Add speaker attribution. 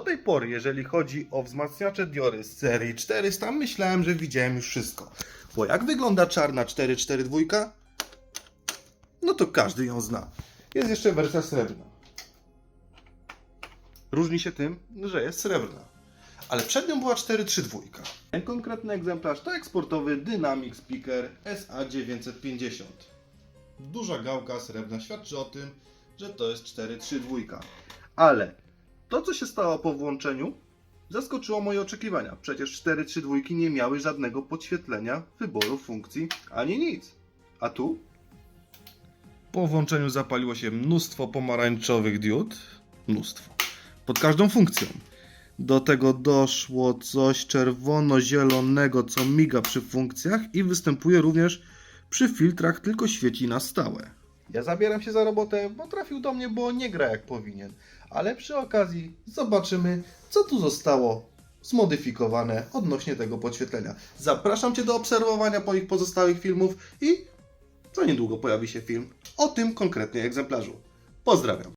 Speaker 1: Do tej pory, jeżeli chodzi o wzmacniacze diory z serii 400, myślałem, że widziałem już wszystko. Bo jak wygląda czarna 442? No to każdy ją zna. Jest jeszcze wersja srebrna. Różni się tym, że jest srebrna. Ale przed nią była 432. Ten konkretny egzemplarz to eksportowy Dynamic Speaker SA950. Duża gałka srebrna świadczy o tym, że to jest 432. Ale to, co się stało po włączeniu, zaskoczyło moje oczekiwania. Przecież 432 nie miały żadnego podświetlenia, wyboru funkcji, ani nic. A tu? Po włączeniu zapaliło się mnóstwo pomarańczowych diod. Mnóstwo. Pod każdą funkcją. Do tego doszło coś czerwono-zielonego, co miga przy funkcjach i występuje również przy filtrach, tylko świeci na stałe. Ja zabieram się za robotę, bo trafił do mnie, bo nie gra jak powinien. Ale przy okazji zobaczymy, co tu zostało zmodyfikowane odnośnie tego podświetlenia. Zapraszam Cię do obserwowania moich pozostałych filmów i za niedługo pojawi się film o tym konkretnie egzemplarzu. Pozdrawiam.